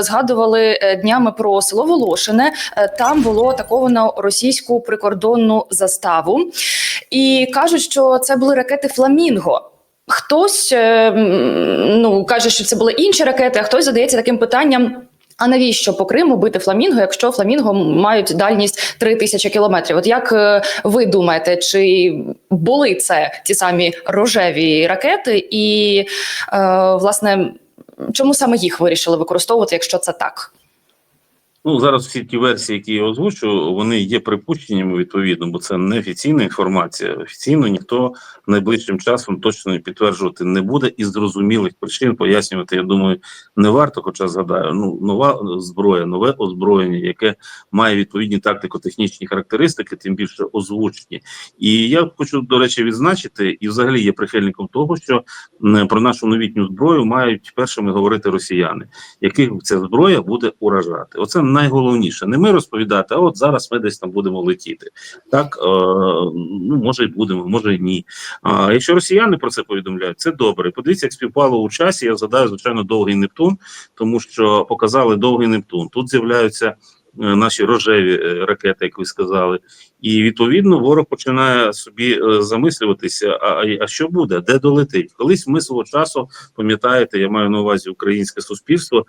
Згадували е, днями про село Волошине. Е, Там було атаковано російську прикордонну заставу, і кажуть, що це були ракети Фламінго. Хтось е, ну каже, що це були інші ракети, а хтось задається таким питанням. А навіщо по Криму бити фламінго, якщо фламінго мають дальність 3 тисячі кілометрів? От як ви думаєте, чи були це ті самі рожеві ракети, і е, власне чому саме їх вирішили використовувати, якщо це так? Ну зараз всі ті версії, які я озвучу, вони є припущеннями відповідно, бо це не офіційна інформація. Офіційно ніхто найближчим часом точно підтверджувати не буде і зрозумілих причин пояснювати. Я думаю, не варто. Хоча згадаю, ну нова зброя, нове озброєння, яке має відповідні тактико-технічні характеристики, тим більше озвучені. І я хочу до речі відзначити, і взагалі є прихильником того, що про нашу новітню зброю мають першими говорити росіяни, яких ця зброя буде уражати. Оце найголовніше. Не ми розповідати, а от зараз ми десь там будемо летіти. Так е, ну може й будемо, може й ні. А якщо росіяни про це повідомляють, це добре. Подивіться, як співпало у часі. Я згадаю, звичайно, довгий Нептун, тому що показали довгий Нептун. Тут з'являються. Е, Наші рожеві е, ракети, як ви сказали, і відповідно ворог починає собі е, замислюватися: а, а, що буде, де долетить? Колись ми свого часу пам'ятаєте, я маю на увазі українське суспільство,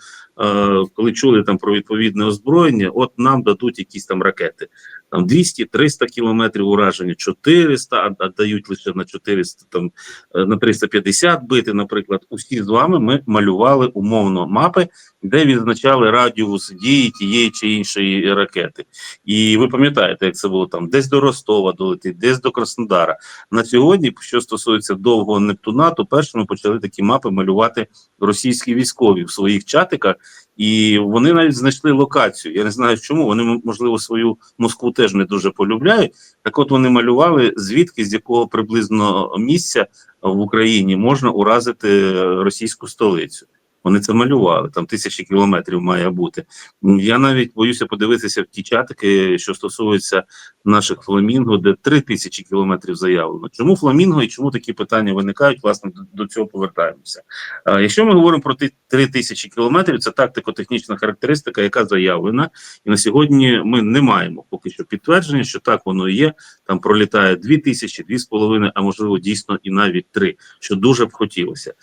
коли чули там про відповідне озброєння, от нам дадуть якісь там ракети, там 200-300 кілометрів ураження, 400, а, дають лише на 400, там е, на 350 бити. Наприклад, усі з вами ми малювали умовно мапи, де відзначали радіус дії тієї чи іншої ракети. І ви пам'ятаєте, як це було там десь до Ростова долетить, десь до Краснодара. На сьогодні, що стосується довгого Нептуна, то першими почали такі мапи малювати російські військові в своїх чатиках, і вони навіть знайшли локацію. Я не знаю, чому вони можливо свою Москву теж не дуже полюбляють. Так, от вони малювали звідки з якого приблизно місця в Україні можна уразити російську столицю. Вони це малювали, там тисячі кілометрів має бути. Я навіть боюся подивитися в ті чатики, що стосуються наших фламінго, де три тисячі кілометрів заявлено. Чому фламінго і чому такі питання виникають? Власне, до, цього повертаємося. А, якщо ми говоримо про три тисячі кілометрів, це тактико-технічна характеристика, яка заявлена, і на сьогодні ми не маємо поки що підтвердження, що так воно і є. Там пролітає дві тисячі, дві з половиною, а можливо дійсно і навіть три, що дуже б хотілося.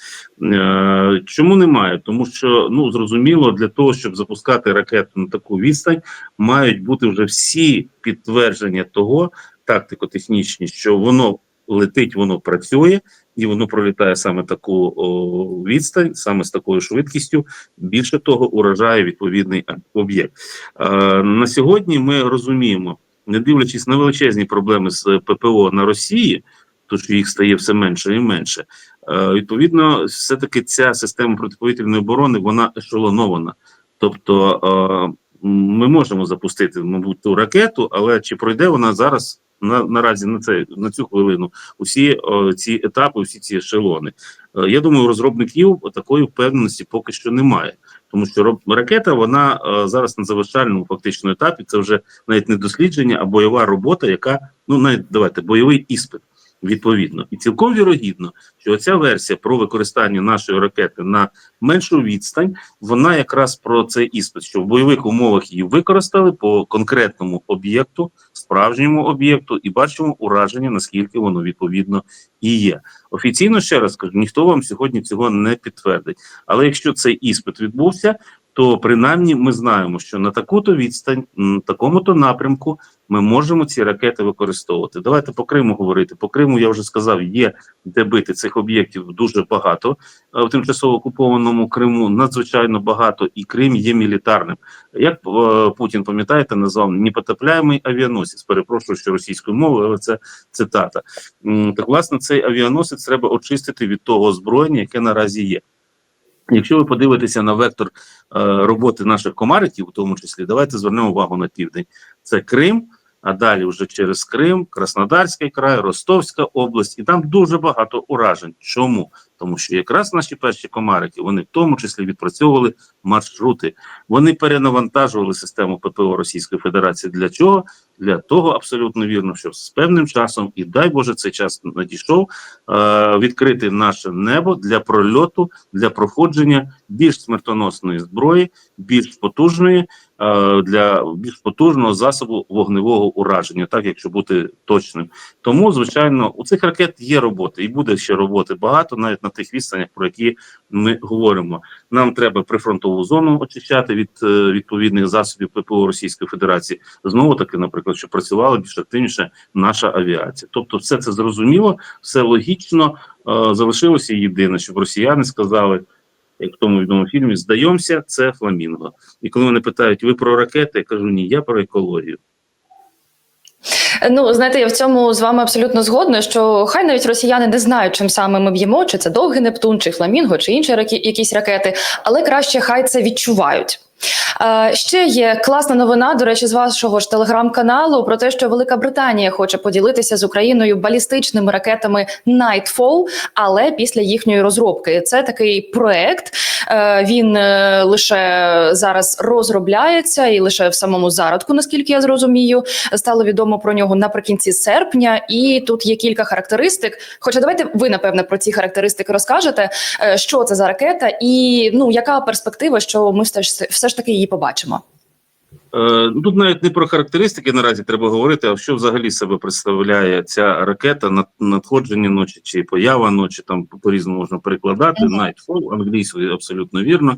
Е, чому немає? Тому що ну зрозуміло, для того, щоб запускати ракету на таку відстань, мають бути вже всі підтвердження того, тактико-технічні, що воно летить, воно працює, і воно пролітає саме таку о, відстань, саме з такою швидкістю. Більше того, уражає відповідний об'єкт. Е, на сьогодні ми розуміємо, не дивлячись на величезні проблеми з ППО на Росії, то що їх стає все менше і менше. Е, відповідно, все-таки ця система протиповітряної оборони вона ешелонована. Тобто е, ми можемо запустити, мабуть, ту ракету, але чи пройде вона зараз на, наразі на це на цю хвилину усі ці етапи, усі ці ешелони? Е, я думаю, розробників такої впевненості поки що немає. Тому що ракета вона е, зараз на завершальному фактично етапі. Це вже навіть не дослідження, а бойова робота, яка ну навіть давайте бойовий іспит. Відповідно, і цілком вірогідно, що ця версія про використання нашої ракети на меншу відстань, вона якраз про цей іспит, що в бойових умовах її використали по конкретному об'єкту, справжньому об'єкту, і бачимо ураження, наскільки воно відповідно і є. Офіційно ще раз кажу, ніхто вам сьогодні цього не підтвердить. Але якщо цей іспит відбувся, то принаймні ми знаємо, що на таку-то відстань, на такому-то напрямку ми можемо ці ракети використовувати. Давайте по Криму говорити. По Криму я вже сказав, є де бити цих об'єктів дуже багато. В тимчасово окупованому Криму надзвичайно багато, і Крим є мілітарним. Як е, Путін пам'ятаєте, назвав непотопляємий авіаносець. Перепрошую, що російською мовою, але це цитата. Так, власне, цей авіаносець треба очистити від того озброєння, яке наразі є. Якщо ви подивитеся на вектор е, роботи наших комариків, у тому числі, давайте звернемо увагу на південь. Це Крим, а далі вже через Крим, Краснодарський край, Ростовська область, і там дуже багато уражень. Чому? Тому що якраз наші перші комарики вони в тому числі відпрацьовували маршрути. Вони перенавантажували систему ППО Російської Федерації. Для чого? Для того абсолютно вірно, що з певним часом, і дай Боже, цей час надійшов е, відкрити наше небо для прольоту, для проходження більш смертоносної зброї, більш потужної е, для більш потужного засобу вогневого ураження, так якщо бути точним. Тому, звичайно, у цих ракет є роботи, і буде ще роботи багато, навіть на тих відстанях, про які ми говоримо. Нам треба прифронтову зону очищати від е, відповідних засобів ППО Російської Федерації. Знову таки, наприклад, що працювала більш активніше наша авіація. Тобто, все це зрозуміло, все логічно. Е, залишилося єдине, щоб росіяни сказали. Як в тому відомому фільмі здаємося, це фламінго. І коли мене питають, ви про ракети, я кажу, ні, я про екологію. Ну, знаєте, я в цьому з вами абсолютно згодна, що хай навіть росіяни не знають, чим саме ми б'ємо, чи це довгий Нептун, чи фламінго, чи інші якісь ракети, але краще хай це відчувають. Е, ще є класна новина, до речі, з вашого ж телеграм-каналу про те, що Велика Британія хоче поділитися з Україною балістичними ракетами Nightfall, але після їхньої розробки. Це такий проект. Е, він е, лише зараз розробляється і лише в самому зародку, наскільки я зрозумію, стало відомо про нього наприкінці серпня. І тут є кілька характеристик. Хоча давайте ви напевне про ці характеристики розкажете, що це за ракета, і ну яка перспектива, що ми все ж все ж таки її побачимо. Е, ну, тут навіть не про характеристики наразі треба говорити, а що взагалі себе представляє ця ракета на надходження ночі чи поява ночі, там по різному можна перекладати. Nightfall, англійською абсолютно вірно.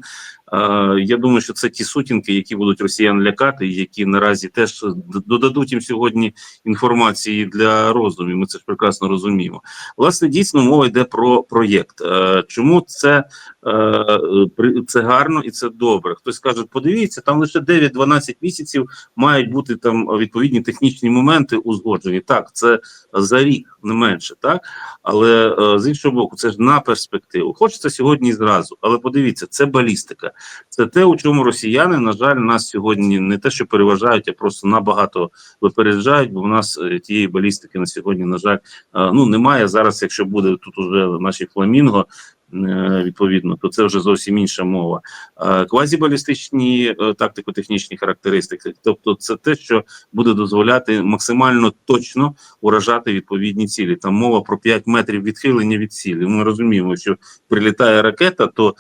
Я думаю, що це ті сутінки, які будуть росіян лякати, які наразі теж додадуть їм сьогодні інформації для роздумів. Ми це ж прекрасно розуміємо. Власне, дійсно мова йде про проєкт. Е, чому це, е, це гарно і це добре? Хтось каже, подивіться, там лише 9-12 місяців мають бути там відповідні технічні моменти узгоджені. Так, це за рік, не менше, так але е, з іншого боку, це ж на перспективу. Хочеться сьогодні зразу, але подивіться, це балістика. Це те, у чому росіяни, на жаль, нас сьогодні не те, що переважають, а просто набагато випереджають, бо в нас е, тієї балістики на сьогодні, на жаль, е, ну немає зараз. Якщо буде тут уже наші фламінго. Е, Відповідно, то це вже зовсім інша мова. Е, Квазібалістичні е, тактико-технічні характеристики, тобто це те, що буде дозволяти максимально точно уражати відповідні цілі. Там мова про 5 метрів відхилення від цілі. Ми розуміємо, що прилітає ракета, то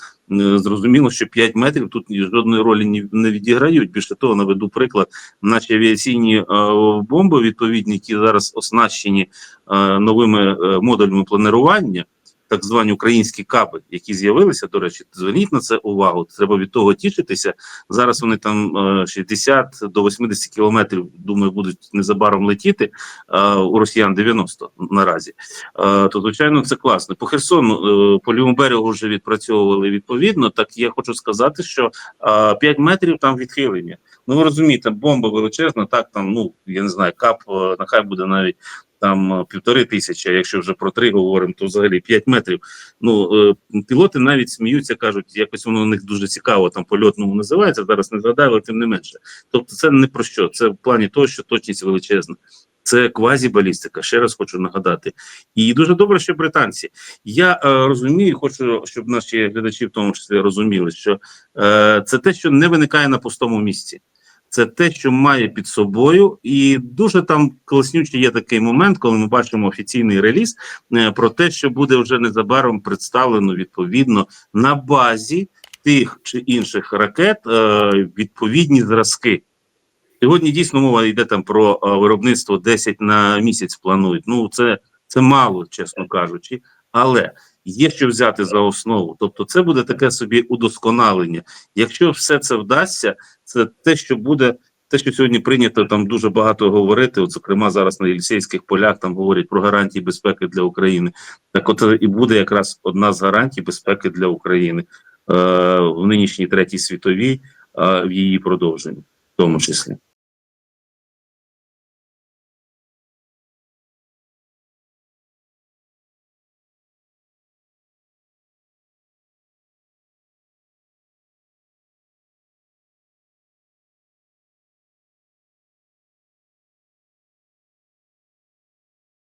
зрозуміло, що 5 метрів тут жодної ролі не відіграють. Більше того, наведу приклад, наші авіаційні бомби, відповідні, які зараз оснащені новими модулями планування. Так звані українські каби, які з'явилися, до речі, зверніть на це увагу. Треба від того тішитися. Зараз вони там е, 60 до 80 кілометрів, думаю, будуть незабаром летіти. е, У росіян 90 наразі. Е, То звичайно, це класно. По Херсону, е, по лівому берегу вже відпрацьовували відповідно. Так я хочу сказати, що е, 5 метрів там відхилення. Ну ви розумієте, бомба величезна. Так там, ну я не знаю, кап е, нехай буде навіть. Там е, півтори тисячі, а якщо вже про три говоримо, то взагалі 5 метрів. Ну е, пілоти навіть сміються, кажуть, якось воно у них дуже цікаво там польотному називається. Зараз не згадаю, але тим не менше. Тобто, це не про що. Це в плані того, що точність величезна. Це квазібалістика, ще раз хочу нагадати. І дуже добре, що британці. Я е, розумію, хочу, щоб наші глядачі в тому числі розуміли, що е, це те, що не виникає на пустому місці. Це те, що має під собою, і дуже там класнючий є такий момент, коли ми бачимо офіційний реліз е, про те, що буде вже незабаром представлено відповідно на базі тих чи інших ракет е, відповідні зразки. Сьогодні дійсно мова йде там про е, виробництво 10 на місяць планують. Ну це, це мало, чесно кажучи, але є що взяти за основу. Тобто, це буде таке собі удосконалення. Якщо все це вдасться, це те, що буде. Те, що сьогодні прийнято там дуже багато говорити, от зокрема зараз на Єлісейських полях там говорять про гарантії безпеки для України. Так, от і буде якраз одна з гарантій безпеки для України е, в нинішній третій світовій, е, в її продовженні, в тому числі.